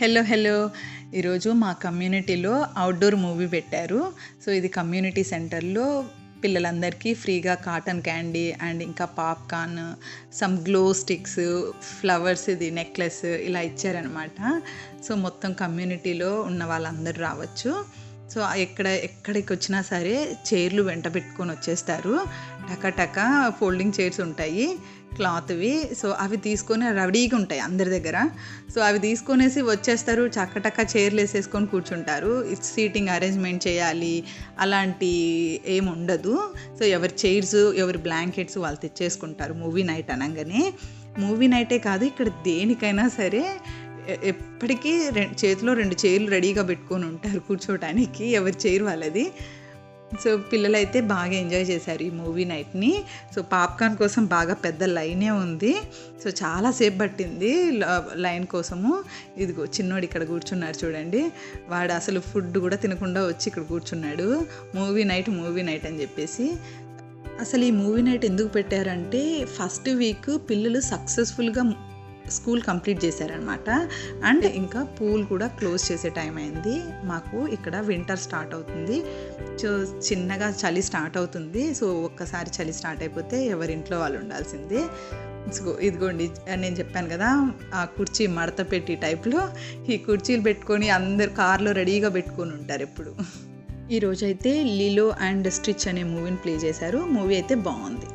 Hello hello. ఈరోజు మా కమ్యూనిటీలో అవుట్డోర్ మూవీ పెట్టారు. సో ఇది కమ్యూనిటీ సెంటర్లో పిల్లలందరికీ ఫ్రీగా కాటన్ క్యాండీ అండ్ ఇంకా popcorn some glow sticks flowers ఇది నెక్లెస్ ఇలా ఇచ్చారనమాట సో మొత్తం కమ్యూనిటీలో ఉన్న వాళ్ళందరూ రావచ్చు. సో ఎక్కడ ఎక్కడికి వచ్చినా సరే చైర్లు వెంట పెట్టుకొని వచ్చేస్తారు. టకటక ఫోల్డింగ్ చైర్స్ ఉంటాయి. క్లాత్వి. సో అవి తీసుకొని రెడీగా ఉంటాయి అందరి దగ్గర. సో అవి తీసుకొనేసి వచ్చేస్తారు చక్కటక్క చైర్లు వేసేసుకొని కూర్చుంటారు. సీటింగ్ అరేంజ్మెంట్ చేయాలి అలాంటి ఏమి ఉండదు. సో ఎవరి చైర్స్ ఎవరి బ్లాంకెట్స్ వాళ్ళు తెచ్చేసుకుంటారు మూవీ నైట్ అనగానే. మూవీ నైటే కాదు ఇక్కడ దేనికైనా సరే ఎప్పటికీ రె- చేతిలో రెండు చైర్లు రెడీగా పెట్టుకొని ఉంటారు కూర్చోటానికి ఎవరి చైర్ వాళ్ళది. సో పిల్లలైతే బాగా ఎంజాయ్ చేశారు ఈ మూవీ నైట్ని. సో పాప్కార్న్ కోసం బాగా పెద్ద లైనే ఉంది. సో చాలాసేపు పట్టింది లైన్ కోసము. ఇదిగో చిన్నోడు ఇక్కడ కూర్చున్నారు చూడండి. వాడు అసలు ఫుడ్ కూడా తినకుండా వచ్చి ఇక్కడ కూర్చున్నాడు. మూవీ నైట్ మూవీ నైట్ అని చెప్పేసి. అసలు ఈ మూవీ నైట్ ఎందుకు పెట్టారంటే ఫస్ట్ వీక్ పిల్లలు సక్సెస్ఫుల్గా స్కూల్ కంప్లీట్ చేశారనమాట అండ్ ఇంకా పూల్ కూడా క్లోజ్ చేసే టైం అయింది. మాకు ఇక్కడ వింటర్ స్టార్ట్ అవుతుంది. సో చిన్నగా చలి స్టార్ట్ అవుతుంది. సో ఒక్కసారి చలి స్టార్ట్ అయిపోతే ఎవరింట్లో వాళ్ళు ఉండాల్సిందే. సో ఇదిగోండి నేను చెప్పాను కదా ఆ కుర్చీ మడత పెట్టి టైప్లో ఈ కుర్చీలు పెట్టుకొని అందరు కార్లో రెడీగా పెట్టుకొని ఉంటారు ఎప్పుడు. ఈరోజైతే లీలో అండ్ స్టిచ్ అనే మూవీని ప్లే చేశారు. మూవీ అయితే బాగుంది.